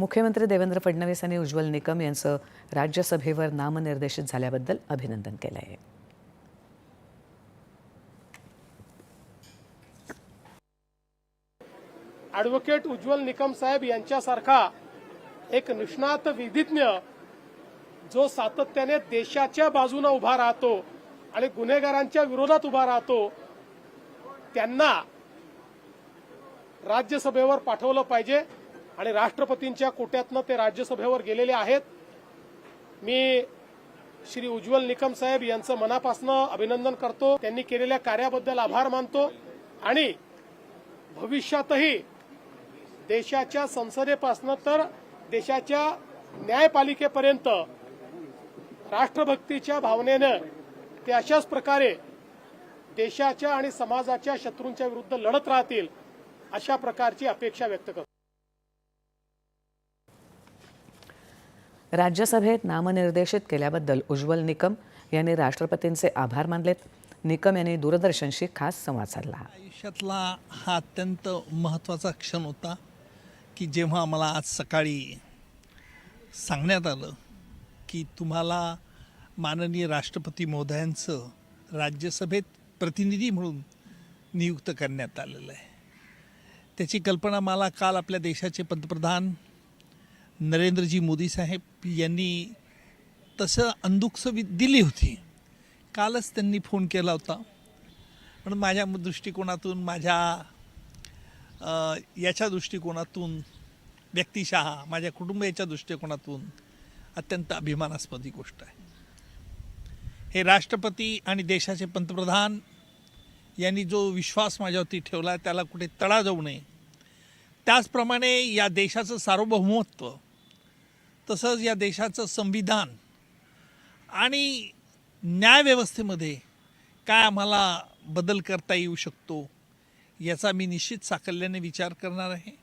मुख्यमंत्री देवेंद्र फडणवीस यांनी उज्ज्वल निकम यांचं राज्यसभेवर नामनिर्देशित झाल्याबद्दल अभिनंदन केलं आहे ॲडव्होकेट उज्ज्वल निकम साहेब यांच्यासारखा एक निष्णात विधिज्ञ जो सातत्याने देशाच्या बाजूने उभा राहतो आणि गुन्हेगारांच्या विरोधात उभा राहतो त्यांना राज्यसभेवर पाठवलं पाहिजे. आणि राष्ट्रपतींच्या कोट्यातनं ते राज्यसभेवर गेलेले आहेत. मी श्री उज्ज्वल निकम साहेब यांचं मनापासनं अभिनंदन करतो. त्यांनी केलेल्या कार्याबद्दल आभार मानतो. आणि भविष्यातही देशाच्या संसदेपासनं तर देशाच्या न्यायपालिकेपर्यंत राष्ट्रभक्तीच्या भावनेनं ते अशाच प्रकारे देशाच्या आणि समाजाच्या शत्रूंच्या विरुद्ध लढत राहतील अशा प्रकारची अपेक्षा व्यक्त करतो. राज्यसभेत नामनिर्देशित केल्याबद्दल उज्ज्वल निकम यांनी राष्ट्रपतींचे आभार मानलेत. निकम यांनी दूरदर्शनशी खास संवाद साधला. आयुष्यातला हा अत्यंत महत्त्वाचा क्षण होता की जेव्हा मला आज सकाळी सांगण्यात आलं की तुम्हाला माननीय राष्ट्रपती महोदयांचं राज्यसभेत प्रतिनिधी म्हणून नियुक्त करण्यात आलेलं आहे. त्याची कल्पना मला काल आपल्या देशाचे पंतप्रधान नरेंद्रजी मोदी साहेब यांनी तसं अंदुकसवी दिली होती. कालच त्यांनी फोन केला होता. पण माझ्या दृष्टिकोनातून माझ्या याच्या दृष्टिकोनातून व्यक्तिशः माझ्या कुटुंबियाच्या दृष्टिकोनातून अत्यंत अभिमानास्पद ही गोष्ट आहे. हे राष्ट्रपती आणि देशाचे पंतप्रधान यांनी जो विश्वास माझ्यावरती ठेवला त्याला कुठे तडा जाऊ नये. त्याचप्रमाणे या देशाचं सार्वभौमत्व तसंच या देशाचं संविधान आणि न्यायव्यवस्थेमध्ये काय आम्हाला बदल करता येऊ शकतो याचा मी निश्चित साकल्याने विचार करणार आहे.